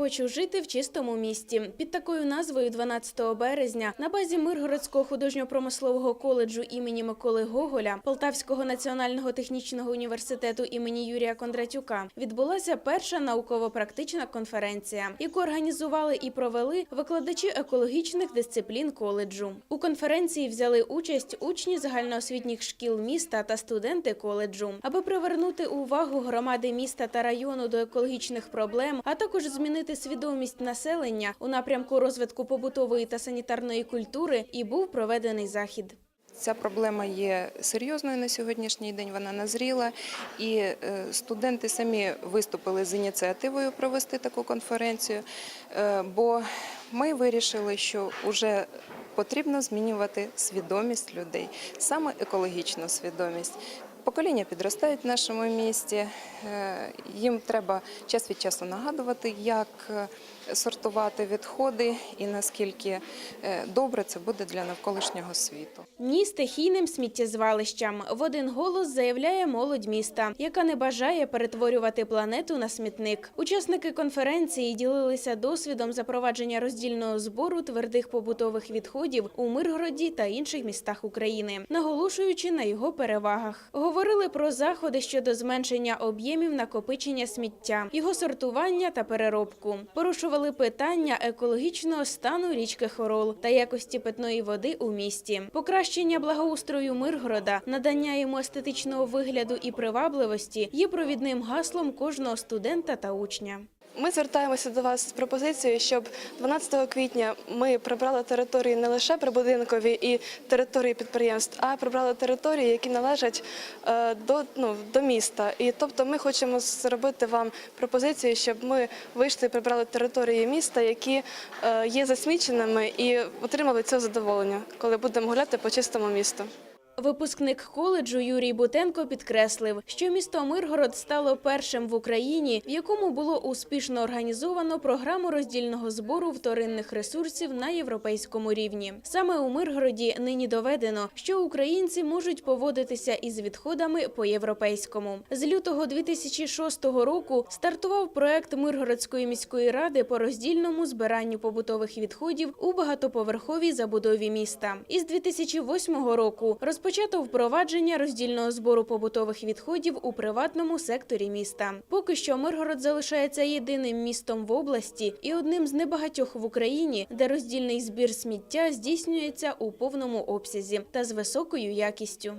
Хочу жити в чистому місті. Під такою назвою 12 березня на базі Миргородського художньо-промислового коледжу імені Миколи Гоголя Полтавського національного технічного університету імені Юрія Кондратюка відбулася перша науково-практична конференція, яку організували і провели викладачі екологічних дисциплін коледжу. У конференції взяли участь учні загальноосвітніх шкіл міста та студенти коледжу, аби привернути увагу громади міста та району до екологічних проблем, а також змінити свідомість населення у напрямку розвитку побутової та санітарної культури. І був проведений захід. Ця проблема є серйозною на сьогоднішній день. Вона назріла, і е, студенти самі виступили з ініціативою провести таку конференцію. е, Бо ми вирішили, що вже потрібно змінювати свідомість людей, саме екологічну свідомість. Покоління підростають в нашому місті. е, Їм треба час від часу нагадувати, як е, сортувати відходи і наскільки е, добре це буде для навколишнього світу. Ні стихійним сміттєзвалищам в один голос заявляє молодь міста, яка не бажає перетворювати планету на смітник. Учасники конференції ділилися досвідом запровадження роздільного збору твердих побутових відходів у Миргороді та інших містах України, наголошуючи на його перевагах. Говорили про заходи щодо зменшення об'ємів накопичення сміття, його сортування та переробку. Порушували питання екологічного стану річки Хорол та якості питної води у місті, покращення благоустрою Миргорода, надання йому естетичного вигляду і привабливості є провідним гаслом кожного студента та учня. Ми звертаємося до вас з пропозицією, щоб 12 квітня ми прибрали території не лише прибудинкові і території підприємств, а прибрали території, які належать е, до, ну, до міста. І тобто ми хочемо зробити вам пропозицію, щоб ми вийшли і прибрали території міста, які е, є засміченими, і отримали це задоволення, коли будемо гуляти по чистому місту. Випускник коледжу Юрій Бутенко підкреслив, що місто Миргород стало першим в Україні, в якому було успішно організовано програму роздільного збору вторинних ресурсів на європейському рівні. Саме у Миргороді нині доведено, що українці можуть поводитися із відходами по-європейському. З лютого 2006 року стартував проект Миргородської міської ради по роздільному збиранню побутових відходів у багатоповерховій забудові міста. Із 2008 року розпочато впровадження роздільного збору побутових відходів у приватному секторі міста. Поки що Миргород залишається єдиним містом в області і одним з небагатьох в Україні, де роздільний збір сміття здійснюється у повному обсязі та з високою якістю.